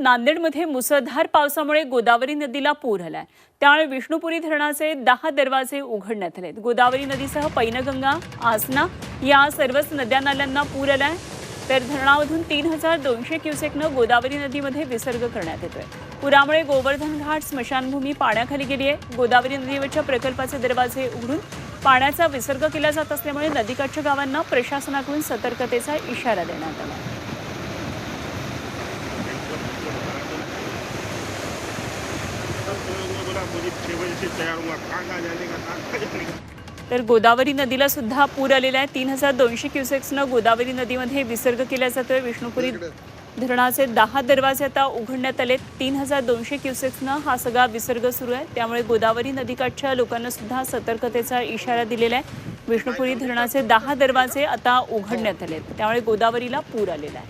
नांदेडमध्ये मुसळधार पावसामुळे गोदावरी नदीला पूर आलाय. त्यामुळे विष्णुपुरी धरणाचे दहा दरवाजे उघडण्यात आलेत. गोदावरी नदीसह पैनगंगा आसना या सर्वच नद्या नाल्यांना पूर आलाय. तर धरणामधून तीन हजार दोनशे क्युसेकनं गोदावरी नदीमध्ये विसर्ग करण्यात येतोय. पुरामुळे गोवर्धन घाट स्मशानभूमी पाण्याखाली गेली आहे. गोदावरी नदीवरच्या प्रकल्पाचे दरवाजे उघडून पाण्याचा विसर्ग केला जात असल्यामुळे नदीकाठच्या गावांना प्रशासनाकडून सतर्कतेचा इशारा देण्यात आला. तर गोदावरी नदीला सुद्धा पूर आलेला आहे. तीन हजार दोनशे क्युसेक्सनं गोदावरी नदीमध्ये विसर्ग केला जातोय. विष्णुपुरी धरणाचे दहा दरवाजे आता उघडण्यात आले तीन हजार दोनशे क्युसेक्सनं हा सगळा विसर्ग सुरू आहे. त्यामुळे गोदावरी नदीकाठच्या लोकांना सुद्धा सतर्कतेचा इशारा दिलेला आहे. विष्णुपुरी धरणाचे दहा दरवाजे आता उघडण्यात आले त्यामुळे गोदावरीला पूर आलेला आहे.